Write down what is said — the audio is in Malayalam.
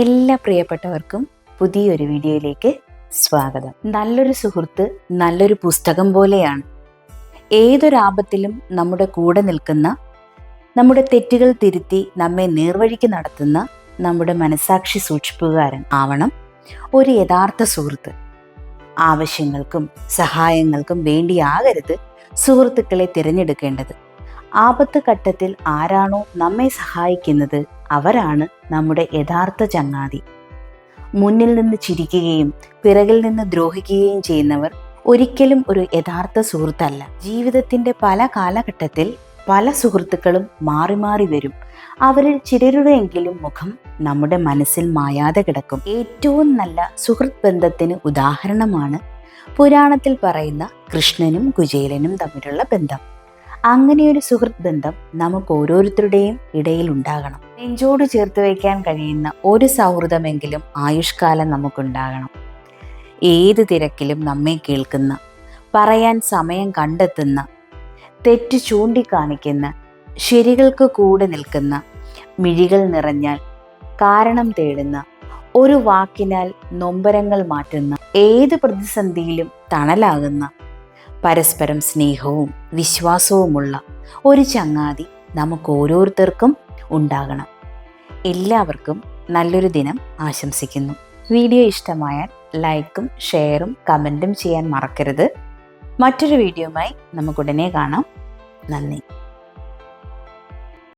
എല്ലാ പ്രിയപ്പെട്ടവർക്കും പുതിയൊരു വീഡിയോയിലേക്ക് സ്വാഗതം. നല്ലൊരു സുഹൃത്ത് നല്ലൊരു പുസ്തകം പോലെയാണ്. ഏതൊരാപത്തിലും നമ്മുടെ കൂടെ നിൽക്കുന്ന നമ്മുടെ തെറ്റുകൾ തിരുത്തി നമ്മെ നേർവഴിക്ക് നടത്തുന്ന നമ്മുടെ മനസാക്ഷി സൂക്ഷിപ്പുകാരൻ ആവണം ഒരു യഥാർത്ഥ സുഹൃത്ത്. ആവശ്യങ്ങൾക്കും സഹായങ്ങൾക്കും വേണ്ടിയാകരുത് സുഹൃത്തുക്കളെ തിരഞ്ഞെടുക്കേണ്ടത്. ആപത്ത് ഘട്ടത്തിൽ ആരാണോ നമ്മെ സഹായിക്കുന്നത് അവരാണ് നമ്മുടെ യഥാർത്ഥ ചങ്ങാതി. മുന്നിൽ നിന്ന് ചിരിക്കുകയും പിറകിൽ നിന്ന് ദ്രോഹിക്കുകയും ചെയ്യുന്നവർ ഒരിക്കലും ഒരു യഥാർത്ഥ സുഹൃത്തല്ല. ജീവിതത്തിന്റെ പല കാലഘട്ടത്തിൽ പല സുഹൃത്തുക്കളും മാറി മാറി വരും. അവരിൽ ചിലരുടെയെങ്കിലും മുഖം നമ്മുടെ മനസ്സിൽ മായാതെ കിടക്കും. ഏറ്റവും നല്ല സുഹൃത്ത് ബന്ധത്തിന് ഉദാഹരണമാണ് പുരാണത്തിൽ പറയുന്ന കൃഷ്ണനും കുചേലനും തമ്മിലുള്ള ബന്ധം. അങ്ങനെയൊരു സുഹൃത്ത് ബന്ധം നമുക്ക് ഓരോരുത്തരുടെയും ഇടയിൽ ഉണ്ടാകണം നെഞ്ചോട് ചേർത്ത് വയ്ക്കാൻ കഴിയുന്ന ഒരു സൗഹൃദമെങ്കിലും ആയുഷ്കാലം നമുക്കുണ്ടാകണം. ഏത് തിരക്കിലും നമ്മെ കേൾക്കുന്ന പറയാൻ സമയം കണ്ടെത്തുന്ന തെറ്റ് ചൂണ്ടിക്കാണിക്കുന്ന ശരികൾക്ക് കൂടെ നിൽക്കുന്ന മിഴികൾ നിറഞ്ഞാൽ കാരണം തേടുന്ന ഒരു വാക്കിനാൽ നൊമ്പരങ്ങൾ മാറ്റുന്ന ഏത് പ്രതിസന്ധിയിലും തണലാകുന്ന പരസ്പരം സ്നേഹവും വിശ്വാസവുമുള്ള ഒരു ചങ്ങാതി നമുക്ക് ഓരോരുത്തർക്കും ഉണ്ടാകണം. എല്ലാവർക്കും നല്ലൊരു ദിനം ആശംസിക്കുന്നു. വീഡിയോ ഇഷ്ടമായാൽ ലൈക്കും ഷെയറും കമന്റും ചെയ്യാൻ മറക്കരുത്. മറ്റൊരു വീഡിയോയുമായി നമുക്കുടനെ കാണാം. നന്ദി.